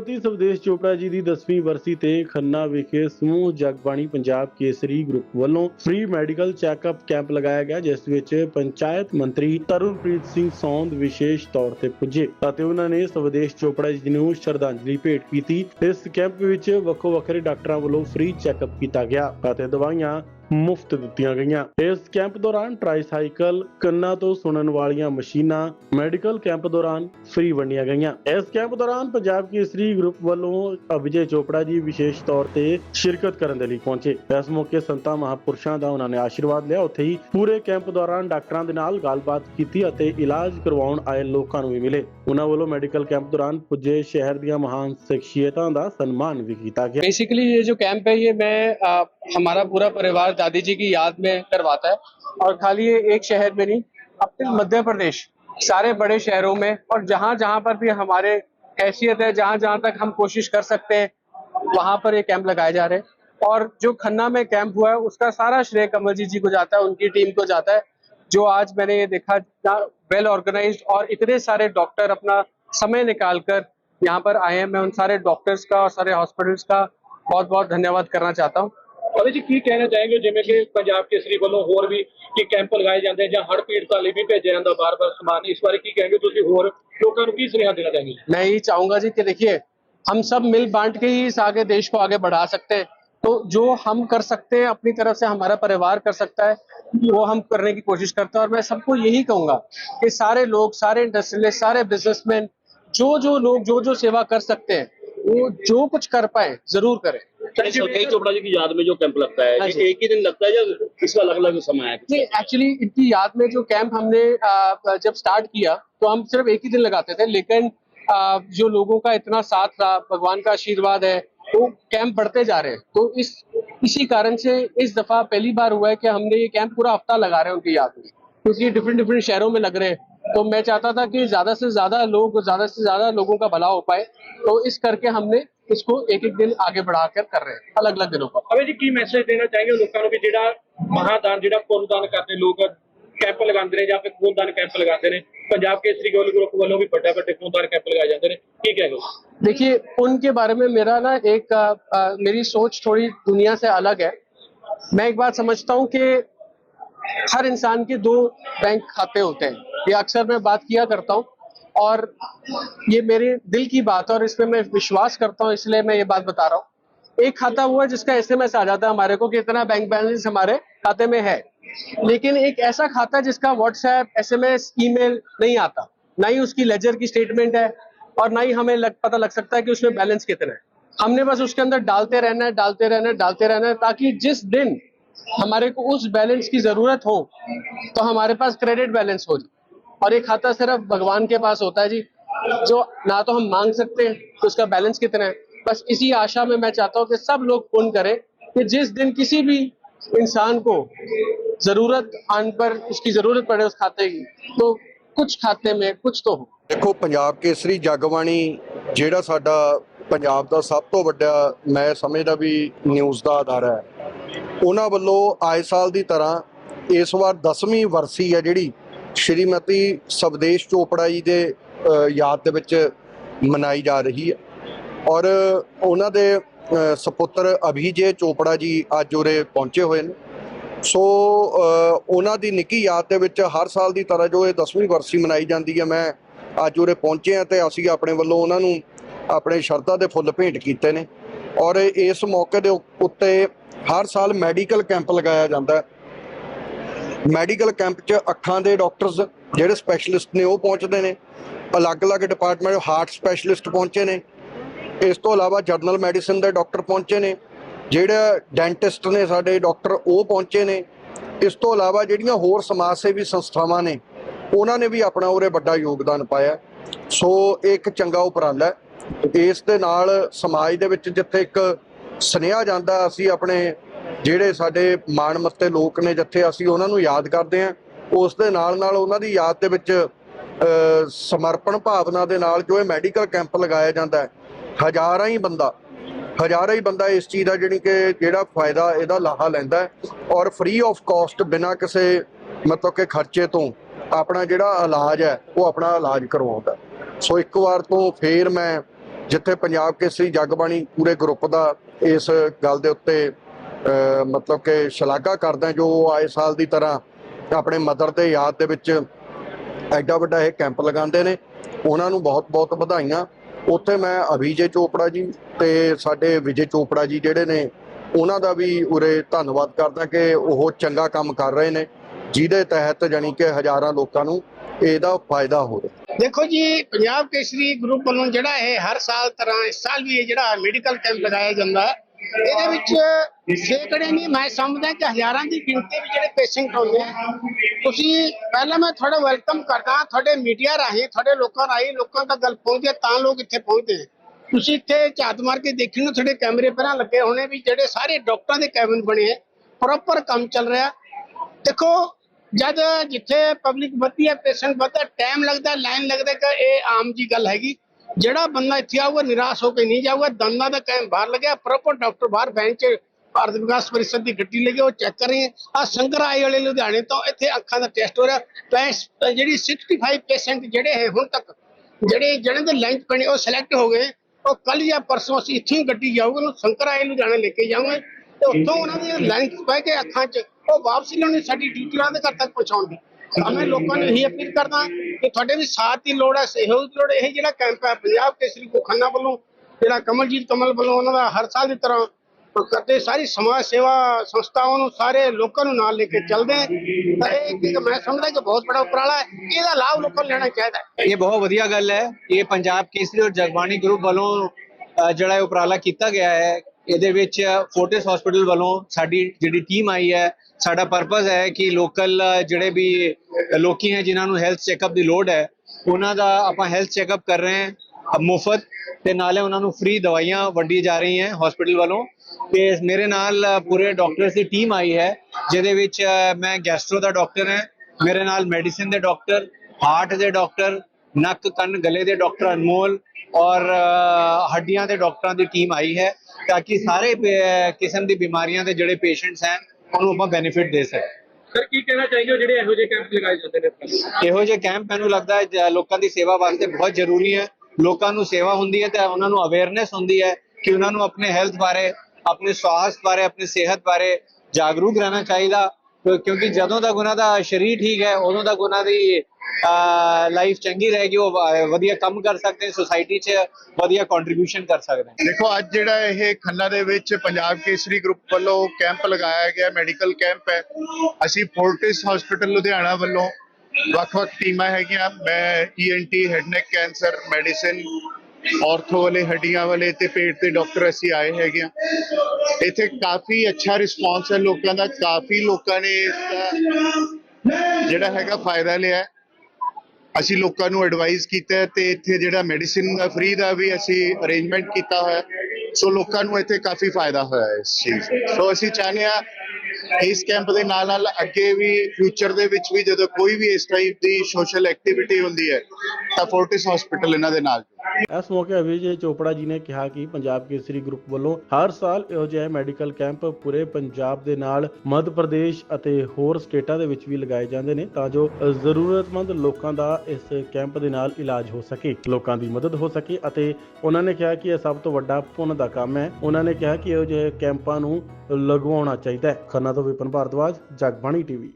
ਸ਼੍ਰੀਮਤੀ ਸਵਦੇਸ਼ ਚੋਪੜਾ ਜੀ ਦੀ 10ਵੀਂ ਵਰਸੀ ਤੇ ਖੰਨਾ ਵਿਖੇ ਸਮੂਹ ਜਗਬਾਣੀ ਪੰਜਾਬ ਕੇਸਰੀ ਗਰੁੱਪ ਵੱਲੋਂ ਫ੍ਰੀ ਮੈਡੀਕਲ ਚੈੱਕਅਪ ਕੈਂਪ ਲਗਾਇਆ ਗਿਆ, ਜਿਸ ਵਿੱਚ ਪੰਚਾਇਤ ਮੰਤਰੀ ਤਰੁਣਪ੍ਰੀਤ ਸਿੰਘ ਸੌਂਦ ਵਿਸ਼ੇਸ਼ ਤੌਰ ਤੇ ਪੁੱਜੇ ਅਤੇ ਉਹਨਾਂ ਨੇ ਸਵਦੇਸ਼ ਚੋਪੜਾ ਜੀ ਨੂੰ ਸ਼ਰਧਾਂਜਲੀ ਭੇਟ ਕੀਤੀ। ਇਸ ਕੈਂਪ ਵਿੱਚ ਵੱਖੋ ਵੱਖਰੇ ਡਾਕਟਰਾਂ ਵੱਲੋਂ ਫ੍ਰੀ ਚੈੱਕਅਪ ਕੀਤਾ ਗਿਆ ਅਤੇ ਦਵਾਈਆਂ ਮੁਫਤ ਦਿੱਤੀਆਂ ਗਈਆਂ ਇਸ ਕੈਂਪ ਦੌਰਾਨ ਟ੍ਰਾਈਸਾਈਕਲ ਕੰਨਾਂ ਤੋਂ ਸੁਣਨ ਵਾਲੀਆਂ ਮਸ਼ੀਨਾਂ ਮੈਡੀਕਲ ਕੈਂਪ ਦੌਰਾਨ ਫ੍ਰੀ ਵੰਡੀਆਂ ਗਈਆਂ ਇਸ ਕੈਂਪ ਦੌਰਾਨ ਪੰਜਾਬ ਕੇਸਰੀ ਗਰੁੱਪ ਵੱਲੋਂ ਅਭਿਜੇ ਚੋਪੜਾ ਜੀ ਵਿਸ਼ੇਸ਼ ਤੌਰ ਤੇ ਸ਼ਿਰਕਤ ਕਰਨ ਦੇ ਲਈ ਪਹੁੰਚੇ ਇਸ ਮੌਕੇ ਸੰਤਾਂ ਮਹਾਪੁਰਸ਼ਾਂ ਦਾ ਉਹਨਾਂ ਨੇ ਆਸ਼ੀਰਵਾਦ ਲਿਆ ਉੱਥੇ ਹੀ ਪੂਰੇ ਕੈਂਪ ਦੌਰਾਨ ਡਾਕਟਰਾਂ ਦੇ ਨਾਲ ਗੱਲਬਾਤ ਕੀਤੀ ਅਤੇ ਇਲਾਜ ਕਰਵਾਉਣ ਆਏ ਲੋਕਾਂ ਨੂੰ ਵੀ ਮਿਲੇ ਉਹਨਾਂ ਵੱਲੋਂ ਮੈਡੀਕਲ ਕੈਂਪ ਦੌਰਾਨ ਪੁੱਜੇ ਸ਼ਹਿਰ ਦੀਆਂ ਮਹਾਨ ਸ਼ਖਸੀਅਤਾਂ ਦਾ ਸਨਮਾਨ ਵੀ ਕੀਤਾ ਗਿਆ बेसिकली ये जो कैंप है ये मैं अ, हमारा पूरा परिवार दादी जी की याद में करवाता है। और खाली ये एक शहर में नहीं, अपने मध्य प्रदेश, सारे बड़े शहरों में और जहाँ जहाँ पर भी हमारे हैसियत है, जहाँ जहाँ तक हम कोशिश कर सकते हैं, वहाँ पर ये कैंप लगाए जा रहे हैं। और जो खन्ना में कैंप हुआ है, उसका सारा श्रेय कमल जी जी को जाता है, उनकी टीम को जाता है। जो आज मैंने ये देखा वेल ऑर्गेनाइज और इतने सारे डॉक्टर अपना समय निकाल कर यहाँ पर आए हैं। मैं उन सारे डॉक्टर्स का और सारे हॉस्पिटल्स का बहुत बहुत धन्यवाद करना चाहता हूँ। ਅਭੀ ਜੀ ਕੀ ਕਹਿਣਾ ਚਾहेंगे ਜਿਵੇਂ ਕਿ ਪੰਜਾਬ ਕੇਸਰੀ ਵੱਲੋਂ ਹੋਰ ਵੀ ਕਿ ਕੈਂਪ ਲਗਾਏ ਜਾਂਦੇ ਜਾਂ ਹੜ ਪੀੜਤਾਂ ਲਈ ਵੀ ਭੇਜਿਆ ਜਾਂਦਾ ਬਾਰ-ਬਾਰ ਸਮਾਨ, ਇਸ ਬਾਰੇ ਕੀ ਕਹਿੰਗੇ ਤੁਸੀਂ ਹੋਰ ਲੋਕਾਂ ਨੂੰ ਕੀ ਸੁਨੇਹਾ ਦੇਣਾ ਚਾहेंगे मैं यही चाहूँगा जी कि देखिए हम सब मिल बांट के ही इस आगे देश को आगे बढ़ा सकते हैं तो जो हम कर सकते हैं अपनी तरफ़ से हमारा परिवार कर सकता है वो हम करने की कोशिश करते हैं और मैं सबको यही कहूँगा कि सारे लोग सारे इंडस्ट्रियलिस्ट सारे बिजनेसमैन जो जो लोग जो जो सेवा कर सकते हैं वो जो कुछ कर पाए ज़रूर करें चोपड़ा जी की याद में जो कैंप लगता है हाँ ये जी। एक ही दिन लगता है या इसका अलग अलग समय है नहीं एक्चुअली इनकी याद में जो कैंप हमने जब स्टार्ट किया तो हम सिर्फ़ एक ही दिन लगाते थे लेकिन जो लोगों का इतना साथ रहा भगवान का आशीर्वाद है तो कैंप बढ़ते जा रहे हैं। तो इस इसी कारण से इस दफ़ा पहली बार हुआ है कि हमने ये कैंप पूरा हफ़्ता लगा रहे हैं उनकी याद में। क्योंकि डिफरेंट डिफरेंट शहरों में लग रहे हैं। तो मैं चाहता था कि ज़्यादा से ज़्यादा लोग ज़्यादा से ज़्यादा लोगों का भला हो पाए। तो इस करके हमने इसको एक एक दिन आगे बढ़ाकर कर रहे हैं अलग अलग दिनों पर। ਅਵੇ ਜੀ ਕੀ ਮੈਸੇਜ ਦੇਣਾ ਚਾਹੀਏ ਲੋਕਾਂ ਨੂੰ ਵੀ ਜਿਹੜਾ ਮਹਾਦਾਨ ਜਿਹੜਾ ਪੁਰਦਾਨ ਕਰਦੇ ਲੋਕ ਕੈਂਪ ਲਗਾਉਂਦੇ ਨੇ ਜਾਂ ਫਿਰ ਖੂਨਦਾਨ ਕੈਂਪ ਲਗਾਉਂਦੇ ਨੇ ਪੰਜਾਬ गोल ग्रुप वालों भी बड़े बड़े खून दान कैंप लगाए जाते हैं। ठीक है देखिए उनके बारे में मेरा ना एक आ, आ, मेरी सोच थोड़ी दुनिया से अलग है। मैं एक बात समझता हूँ कि हर इंसान के दो बैंक खाते होते हैं। ये अक्सर मैं बात किया करता हूँ। और ये मेरे दिल की बात है और इसमें मैं विश्वास करता हूँ इसलिए मैं ये बात बता रहा हूँ। एक खाता हुआ जिसका एसएमएस आ जाता है हमारे को कि इतना बैंक बैलेंस हमारे खाते में है। लेकिन एक ऐसा खाता जिसका व्हाट्सएप एसएमएस ईमेल नहीं आता। ना ही उसकी लेजर की स्टेटमेंट है और ना ही हमें लग, पता लग सकता है कि उसमें बैलेंस कितना है। हमने बस उसके अंदर डालते रहना है डालते रहना है डालते रहना है ताकि जिस दिन हमारे को उस बैलेंस की ज़रूरत हो तो हमारे पास क्रेडिट बैलेंस हो जाए। और ये खाता सिर्फ भगवान के पास होता है जी जो ना तो हम मांग सकते हैं कि उसका बैलेंस कितना है बस इसी आशा में मैं चाहता हूँ कि सब लोग पुण्य करें कि जिस दिन किसी भी इंसान को जरूरत आने पर उसकी जरूरत पड़े उस खाते की तो कुछ खाते में कुछ तो हो ਦੇਖੋ ਪੰਜਾਬ ਕੇਸਰੀ ਜਗਬਾਣੀ ਜਿਹੜਾ ਸਾਡਾ ਪੰਜਾਬ ਦਾ ਸਭ ਤੋਂ ਵੱਡਾ ਮੈਂ ਸਮਝਦਾ ਵੀ ਨਿਊਜ਼ ਦਾ ਅਦਾਰਾ ਹੈ ਉਹਨਾਂ ਵੱਲੋਂ ਆਏ ਸਾਲ ਦੀ ਤਰ੍ਹਾਂ ਇਸ ਵਾਰ 10ਵੀਂ ਵਰਸੀ ਹੈ ਜਿਹੜੀ ਸ਼੍ਰੀਮਤੀ ਸਵਦੇਸ਼ ਚੋਪੜਾ ਜੀ ਦੇ ਯਾਦ ਦੇ ਵਿੱਚ ਮਨਾਈ ਜਾ ਰਹੀ ਹੈ। ਔਰ ਉਹਨਾਂ ਦੇ ਅ, ਸੁਪੁੱਤਰ ਅਭਿਜੇ ਚੋਪੜਾ ਜੀ ਅੱਜ ਉਰੇ ਪਹੁੰਚੇ ਹੋਏ ਨੇ। ਸੋ ਉਹਨਾਂ ਦੀ ਨਿੱਕੀ ਯਾਦ ਦੇ ਵਿੱਚ ਹਰ ਸਾਲ ਦੀ ਤਰ੍ਹਾਂ ਜੋ ਇਹ 10ਵੀਂ ਵਰਸੀ ਮਨਾਈ ਜਾਂਦੀ ਹੈ ਮੈਂ ਅੱਜ ਉਰੇ ਪਹੁੰਚੇ ਆ ਤੇ ਅਸੀਂ ਆਪਣੇ ਵੱਲੋਂ ਉਹਨਾਂ ਨੂੰ ਆਪਣੇ ਸ਼ਰਧਾ ਦੇ ਫੁੱਲ ਭੇਂਟ ਕੀਤੇ ਨੇ। ਔਰ ਇਸ ਮੌਕੇ ਦੇ ਉੱਤੇ ਹਰ ਸਾਲ ਮੈਡੀਕਲ ਕੈਂਪ ਲਗਾਇਆ ਜਾਂਦਾ ਹੈ। ਮੈਡੀਕਲ ਕੈਂਪ 'ਚ ਅੱਖਾਂ ਦੇ ਡਾਕਟਰਸ ਜਿਹੜੇ ਸਪੈਸ਼ਲਿਸਟ ਨੇ ਉਹ ਪਹੁੰਚਦੇ ਨੇ। ਅਲੱਗ-ਅਲੱਗ ਡਿਪਾਰਟਮੈਂਟ ਹਾਰਟ ਸਪੈਸ਼ਲਿਸਟ ਪਹੁੰਚੇ ਨੇ। ਇਸ ਤੋਂ ਇਲਾਵਾ ਜਨਰਲ ਮੈਡੀਸਿਨ ਦੇ ਡਾਕਟਰ ਪਹੁੰਚੇ ਨੇ। ਜਿਹੜੇ ਡੈਂਟਿਸਟ ਨੇ ਸਾਡੇ ਡਾਕਟਰ, ਉਹ ਪਹੁੰਚੇ ਨੇ। ਇਸ ਤੋਂ ਇਲਾਵਾ ਜਿਹੜੀਆਂ ਹੋਰ ਸਮਾਜ ਸੇਵੀ ਸੰਸਥਾਵਾਂ ਨੇ, ਉਹਨਾਂ ਨੇ ਵੀ ਆਪਣਾ ਉਰੇ ਵੱਡਾ ਯੋਗਦਾਨ ਪਾਇਆ। ਸੋ ਇਹ ਇੱਕ ਚੰਗਾ ਉਪਰਾਲਾ ਹੈ। ਇਸ ਦੇ ਨਾਲ ਸਮਾਜ ਦੇ ਵਿੱਚ ਜਿੱਥੇ ਇੱਕ ਸੁਨੇਹਾ ਜਾਂਦਾ, ਅਸੀਂ ਆਪਣੇ ਜਿਹੜੇ ਸਾਡੇ ਮਾਣਮੱਤੇ ਲੋਕ ਨੇ ਜਿੱਥੇ ਅਸੀਂ ਉਹਨਾਂ ਨੂੰ ਯਾਦ ਕਰਦੇ ਹਾਂ, ਉਸ ਦੇ ਨਾਲ ਨਾਲ ਉਹਨਾਂ ਦੀ ਯਾਦ ਦੇ ਵਿੱਚ ਸਮਰਪਣ ਭਾਵਨਾ ਦੇ ਨਾਲ ਜੋ ਇਹ ਮੈਡੀਕਲ ਕੈਂਪ ਲਗਾਇਆ ਜਾਂਦਾ ਹੈ, ਹਜ਼ਾਰਾਂ ਹੀ ਬੰਦਾ, ਹਜ਼ਾਰਾਂ ਹੀ ਬੰਦਾ ਇਸ ਚੀਜ਼ ਦਾ ਜਿਹੜੀ ਕਿ ਜਿਹੜਾ ਫਾਇਦਾ ਇਹਦਾ ਲਾਹਾ ਲੈਂਦਾ ਔਰ ਫ੍ਰੀ ਆਫ ਕਾਸਟ ਬਿਨਾਂ ਕਿਸੇ ਮਤਲਬ ਕਿ ਖਰਚੇ ਤੋਂ ਆਪਣਾ ਜਿਹੜਾ ਇਲਾਜ ਹੈ, ਉਹ ਆਪਣਾ ਇਲਾਜ ਕਰਵਾਉਂਦਾ ਸੋ ਇੱਕ ਵਾਰ ਤੋਂ ਫੇਰ ਮੈਂ ਜਿੱਥੇ ਪੰਜਾਬ ਕੇਸਰੀ ਜਗਬਾਣੀ ਪੂਰੇ ਗਰੁੱਪ ਦਾ ਇਸ ਗੱਲ ਦੇ ਉੱਤੇ ਮਤਲਬ ਕਿ ਸ਼ਲਾਘਾ ਕਰਦਾ ਜੋ ਆਏ ਸਾਲ ਦੀ ਤਰ੍ਹਾਂ ਆਪਣੇ ਮਦਰ ਦੇ ਯਾਦ ਦੇ ਵਿੱਚ ਐਡਾ ਵੱਡਾ ਇਹ ਕੈਂਪ ਲਗਾਉਂਦੇ ਨੇ। ਉਹਨਾਂ ਨੂੰ ਬਹੁਤ-ਬਹੁਤ ਵਧਾਈਆਂ। ਉੱਥੇ ਮੈਂ ਅਭਿਜੇ ਚੋਪੜਾ ਜੀ ਤੇ ਸਾਡੇ ਵਿਜੇ ਚੋਪੜਾ ਜੀ ਜਿਹੜੇ ਨੇ ਉਹਨਾਂ ਦਾ ਵੀ ਉਰੇ ਧੰਨਵਾਦ ਕਰਦਾ ਕਿ ਉਹ ਚੰਗਾ ਕੰਮ ਕਰ ਰਹੇ ਨੇ ਜਿਹਦੇ ਤਹਿਤ ਜਾਣੀ ਕਿ ਹਜ਼ਾਰਾਂ ਲੋਕਾਂ ਨੂੰ ਇਹਦਾ ਫਾਇਦਾ ਹੋ ਰਿਹਾ। ਦੇਖੋ ਜੀ ਪੰਜਾਬ ਕੇਸਰੀ ਗਰੁੱਪ ਵੱਲੋਂ ਜਿਹੜਾ ਇਹ ਹਰ ਸਾਲ ਤਰ੍ਹਾਂ ਇਸ ਸਾਲ ਵੀ ਇਹ ਜਿਹੜਾ ਮੈਡੀਕਲ ਕੈਂਪ ਲਗਾਇਆ ਜਾਂਦਾ ਹੈ, ਇਹਦੇ ਵਿੱਚ ਸੈਂਕੜੇ ਨਹੀਂ, ਮੈਂ ਸਮਝਦਾ ਕਿ ਹਜ਼ਾਰਾਂ ਦੀ ਗਿਣਤੀ ਵਿੱਚ ਜਿਹੜੇ ਪੇਸ਼ੈਂਟ ਆਉਂਦੇ ਆ, ਤੁਸੀਂ ਪਹਿਲਾਂ ਮੈਂ ਤੁਹਾਡਾ ਵੈਲਕਮ ਕਰਦਾ, ਤੁਹਾਡੇ ਮੀਡੀਆ ਰਾਹੀਂ, ਤੁਹਾਡੇ ਲੋਕਾਂ ਰਾਹੀਂ, ਲੋਕਾਂ ਤੱਕ ਗੱਲ ਪਹੁੰਚਦੀ ਤਾਂ ਲੋਕ ਇੱਥੇ ਪਹੁੰਚਦੇ ਤੁਸੀਂ ਇੱਥੇ ਝਾਤ ਮਾਰ ਕੇ ਦੇਖੀ ਨਾ, ਤੁਹਾਡੇ ਕੈਮਰੇ ਪਹਿਲਾਂ ਲੱਗੇ ਹੋਣੇ ਵੀ ਜਿਹੜੇ ਸਾਰੇ ਡਾਕਟਰਾਂ ਦੇ ਕੈਬਿਨ ਬਣੇ ਪ੍ਰੋਪਰ ਕੰਮ ਚੱਲ ਰਿਹਾ। ਦੇਖੋ, ਜਦ ਜਿੱਥੇ ਪਬਲਿਕ ਵੱਧਦੀ ਹੈ ਪੇਸ਼ੈਂਟ ਵੱਧਦਾ ਟਾਈਮ ਲੱਗਦਾ ਲਾਈਨ ਲੱਗਦਾ ਕਿ ਇਹ ਆਮ ਜੀ ਗੱਲ ਹੈਗੀ। ਜਿਹੜਾ ਬੰਦਾ ਇੱਥੇ ਆਊਗਾ ਨਿਰਾਸ਼ ਹੋ ਕੇ ਨਹੀਂ ਜਾਊਗਾ ਦੰਦਾਂ ਦਾ ਕੈਂਪ ਬਾਹਰ ਲੱਗਿਆ ਪ੍ਰੋਪਰ ਡਾਕਟਰ ਬਾਹਰ ਬੈਂਚ ਭਾਰਤ ਵਿਕਾਸ ਪਰਿਸ਼ਦ ਦੀ ਗੱਡੀ ਲੱਗੀ ਉਹ ਚੈੱਕ ਕਰ ਰਹੇ ਆ ਸ਼ੰਕਰ ਵਾਲੇ ਲੁਧਿਆਣੇ ਤੋਂ ਇੱਥੇ ਅੱਖਾਂ ਦਾ ਟੈਸਟ ਹੋ ਰਿਹਾ। ਪੈਸ- ਜਿਹੜੀ 65 ਪੇਸ਼ੈਂਟ ਜਿਹੜੇ ਹੈ ਹੁਣ ਤੱਕ ਜਿਹੜੇ ਜਿਹੜੇ ਦੇ ਲਾਈਨ ਬਣੇ ਉਹ ਸਿਲੈਕਟ ਹੋ ਗਏ। ਉਹ ਕੱਲ ਜਾਂ ਪਰਸੋਂ ਅਸੀਂ ਇੱਥੇ ਹੀ ਗੱਡੀ ਜਾਊਗੇ ਉਹਨੂੰ ਸ਼ੰਕਰ ਆਈ ਲੁਧਿਆਣੇ ਲੈ ਕੇ ਜਾਵਾਂਗੇ ਤੇ ਉੱਥੋਂ ਉਹਨਾਂ ਦੀ ਲਾਈਨ ਪੈ ਕੇ ਅੱਖਾਂ 'ਚ ਉਹ ਵਾਪਸ ਲਿਆਉਣੀ ਸਾਡੀ ਡਿਊਟੀ ਉਹਨਾਂ ਦੇ ਘਰ ਤੱਕ ਪਹੁੰਚਾਉਣ ਦੀ। ਮੈਂ ਲੋਕਾਂ ਨੂੰ ਇਹੀ ਅਪੀਲ ਕਰਦਾ ਕਿ ਤੁਹਾਡੇ ਵੀ ਸਾਥ ਦੀ ਲੋੜ ਹੈ, ਸਹਿਯੋਗ ਦੀ ਲੋੜ ਹੈ। ਇਹ ਜਿਹੜਾ ਕੈਂਪ ਹੈ, ਪੰਜਾਬ ਕੇਸਰੀ ਕੋ ਖੰਨਾ ਵੱਲੋਂ, ਜਿਹੜਾ ਕਮਲਜੀਤ ਕਮਲ ਵੱਲੋਂ ਉਹਨਾਂ ਦਾ ਹਰ ਸਾਲ ਦੀ ਤਰ੍ਹਾਂ ਕਰਦੇ ਸਾਰੀ ਸਮਾਜ ਸੇਵਾ ਸੰਸਥਾਵਾਂ ਨੂੰ, ਸਾਰੇ ਲੋਕਾਂ ਨੂੰ ਨਾਲ ਲੈ ਕੇ ਚੱਲਦੇ ਹੈ। ਤਾਂ ਇਹ ਮੈਂ ਸਮਝਦਾ ਕਿ ਬਹੁਤ ਬੜਾ ਉਪਰਾਲਾ ਹੈ ਇਹਦਾ ਲਾਭ ਲੋਕਾਂ ਨੂੰ ਲੈਣਾ ਚਾਹੀਦਾ ਹੈ ਇਹ ਬਹੁਤ ਵਧੀਆ ਗੱਲ ਹੈ ਇਹ ਪੰਜਾਬ ਕੇਸਰੀ ਔਰ ਜਗਬਾਣੀ ਗਰੁੱਪ ਵੱਲੋਂ ਜਿਹੜਾ ਇਹ ਉਪਰਾਲਾ ਕੀਤਾ ਗਿਆ ਹੈ ਇਹਦੇ ਵਿੱਚ ਫੋਰਟਿਸ ਹਸਪੀਟਲ ਵੱਲੋਂ ਸਾਡੀ ਜਿਹੜੀ ਟੀਮ ਆਈ ਹੈ, ਸਾਡਾ ਪਰਪਸ ਹੈ ਕਿ ਲੋਕਲ ਜਿਹੜੇ ਵੀ ਲੋਕੀ ਹੈ, ਜਿਨ੍ਹਾਂ ਨੂੰ ਹੈਲਥ ਚੈੱਕਅਪ ਦੀ ਲੋੜ ਹੈ, ਉਹਨਾਂ ਦਾ ਆਪਾਂ ਹੈਲਥ ਚੈੱਕਅਪ ਕਰ ਰਹੇ ਹਾਂ ਮੁਫਤ ਤੇ ਨਾਲੇ ਉਹਨਾਂ ਨੂੰ ਫ੍ਰੀ ਦਵਾਈਆਂ ਵੰਡੀ ਜਾ ਰਹੀ ਹੈ ਹਸਪੀਟਲ ਵੱਲੋਂ ਤੇ ਮੇਰੇ ਨਾਲ ਪੂਰੇ ਡਾਕਟਰਸ ਦੀ ਟੀਮ ਆਈ ਹੈ, ਜਿਹਦੇ ਵਿੱਚ ਮੈਂ ਗੈਸਟਰੋ ਦਾ ਡਾਕਟਰ ਹਾਂ, ਮੇਰੇ ਨਾਲ ਮੈਡੀਸਿਨ ਦੇ ਡਾਕਟਰ ਹਾਰਟ ਦੇ ਡਾਕਟਰ ਨੱਕ, ਕੰਨ, ਗਲੇ ਦੇ ਡਾਕਟਰ ਅਨਮੋਲ ਔਰ ਹੱਡੀਆਂ ਦੇ ਡਾਕਟਰਾਂ ਦੀ ਟੀਮ ਆਈ ਹੈ। ਤਾਂ ਕਿ ਸਾਰੇ ਕਿਸਮ ਦੀ ਬਿਮਾਰੀਆਂ ਦੇ ਜਿਹੜੇ ਪੇਸ਼ੈਂਟਸ ਹਨ ਉਹਨੂੰ ਆਪਾਂ ਬੈਨੀਫਿਟ ਦੇ ਸਕੀਏ। ਸਰ ਕੀ ਕਹਿਣਾ ਚਾਹੀਏ ਜਿਹੜੇ ਇਹੋ ਜਿਹੇ ਕੈਂਪ ਲਗਾਏ ਜਾਂਦੇ ਨੇ ਇਹੋ ਜਿਹੇ ਕੈਂਪ ਮੈਨੂੰ ਲੱਗਦਾ ਹੈ ਲੋਕਾਂ ਦੀ ਸੇਵਾ ਵਾਸਤੇ ਬਹੁਤ ਜ਼ਰੂਰੀ ਹੈ। ਲੋਕਾਂ ਨੂੰ ਸੇਵਾ ਹੁੰਦੀ ਹੈ ਤੇ ਉਹਨਾਂ ਨੂੰ ਅਵੇਅਰਨੈਸ ਹੁੰਦੀ ਹੈ ਕਿ ਉਹਨਾਂ ਨੂੰ ਆਪਣੇ ਹੈਲਥ ਬਾਰੇ ਆਪਣੇ ਸਵਾਸਥ ਬਾਰੇ ਆਪਣੀ ਸਿਹਤ ਬਾਰੇ ਜਾਗਰੂਕ ਰਹਿਣਾ ਚਾਹੀਦਾ। ਕਿਉਂਕਿ ਜਦੋਂ ਤੱਕ ਉਹਨਾਂ ਦਾ ਸਰੀਰ ਠੀਕ ਹੈ, ਉਦੋਂ ਤੱਕ ਉਹਨਾਂ ਦੀ ਲਾਈਫ ਚੰਗੀ ਰਹੇਗੀ, ਉਹ ਵਧੀਆ ਕੰਮ ਕਰ ਸਕਦੇ ਨੇ ਸੋਸਾਇਟੀ 'ਚ ਵਧੀਆ ਕੰਟਰੀਬਿਊਸ਼ਨ ਕਰ ਸਕਦੇ ਨੇ। ਦੇਖੋ, ਅੱਜ ਜਿਹੜਾ ਇਹ ਖੰਨਾ ਦੇ ਵਿੱਚ ਪੰਜਾਬ ਕੇਸਰੀ ਗਰੁੱਪ ਵੱਲੋਂ ਕੈਂਪ ਲਗਾਇਆ ਗਿਆ ਮੈਡੀਕਲ ਕੈਂਪ ਹੈ। ਅਸੀਂ ਫੋਰਟਿਸ ਹਸਪੀਟਲ ਲੁਧਿਆਣਾ ਵੱਲੋਂ ਵੱਖ-ਵੱਖ ਟੀਮਾਂ ਹੈਗੀਆਂ। ਮੈਂ ENT head neck cancer medicine ortho ਵਾਲੇ, ਹੱਡੀਆਂ ਵਾਲੇ ਤੇ ਪੇਟ ਦੇ ਡਾਕਟਰ ਅਸੀਂ ਆਏ ਹੈਗੇ ਆ ਇੱਥੇ ਕਾਫੀ ਅੱਛਾ ਰਿਸਪਾਂਸ ਹੈ ਲੋਕਾਂ ਦਾ, ਕਾਫੀ ਲੋਕਾਂ ਨੇ ਇਸਦਾ ਜਿਹੜਾ ਹੈਗਾ ਫਾਇਦਾ ਲਿਆ ਅਸੀਂ ਲੋਕਾਂ ਨੂੰ ਐਡਵਾਈਸ ਕੀਤਾ ਹੈ ਤੇ ਇੱਥੇ ਜਿਹੜਾ ਮੈਡੀਸਿਨ ਦਾ ਫ੍ਰੀ ਦਾ ਵੀ ਅਸੀਂ ਅਰੇਂਜਮੈਂਟ ਕੀਤਾ ਹੋਇਆ ਸੋ ਲੋਕਾਂ ਨੂੰ ਇੱਥੇ ਕਾਫੀ ਫਾਇਦਾ ਹੋਇਆ ਇਸ ਚੀਜ਼ ਸੋ ਅਸੀਂ ਚਾਹੁੰਦੇ ਹਾਂ ਇਸ ਕੈਂਪ ਦੇ ਨਾਲ ਨਾਲ ਅੱਗੇ ਵੀ ਫਿਊਚਰ ਦੇ ਵਿੱਚ ਵੀ ਜਦੋਂ ਕੋਈ ਵੀ ਇਸ ਟਾਈਪ ਦੀ ਸੋਸ਼ਲ ਐਕਟੀਵਿਟੀ ਹੁੰਦੀ ਹੈ ਤਾਂ ਫੋਰਟਿਸ ਹਸਪੀਟਲ ਇਹਨਾਂ ਦੇ ਨਾਲ ਇਸ ਮੌਕੇ ਅਭਿਜੇ ਚੋਪੜਾ ਜੀ ਨੇ ਕਿਹਾ ਕਿ ਪੰਜਾਬ ਕੇਸਰੀ ਗਰੁੱਪ ਵੱਲੋਂ ਹਰ ਸਾਲ ਇਹੋ ਜਿਹੇ ਮੈਡੀਕਲ ਕੈਂਪ ਪੂਰੇ ਪੰਜਾਬ ਦੇ ਨਾਲ, ਮੱਧ ਪ੍ਰਦੇਸ਼ ਅਤੇ ਹੋਰ ਸਟੇਟਾਂ ਦੇ ਵਿੱਚ ਵੀ ਲਗਾਏ ਜਾਂਦੇ ਨੇ ਤਾਂ ਜੋ ਜ਼ਰੂਰਤਮੰਦ ਲੋਕਾਂ ਦਾ ਇਸ ਕੈਂਪ ਦੇ ਨਾਲ ਇਲਾਜ ਹੋ ਸਕੇ, ਲੋਕਾਂ ਦੀ ਮਦਦ ਹੋ ਸਕੇ ਅਤੇ ਉਹਨਾਂ ਨੇ ਕਿਹਾ ਕਿ ਇਹ ਸਭ ਤੋਂ ਵੱਡਾ ਪੁੰਨ ਦਾ ਕੰਮ ਹੈ। ਉਹਨਾਂ ਨੇ ਕਿਹਾ ਕਿ ਇਹੋ ਜਿਹੇ ਕੈਂਪਾਂ ਨੂੰ ਲਗਵਾਉਣਾ ਚਾਹੀਦਾ ਹੈ। ਖੰਨਾ ਤੋਂ ਵਿਪਨ ਭਾਰਦਵਾਜ, ਜਗਬਾਣੀ ਟੀਵੀ।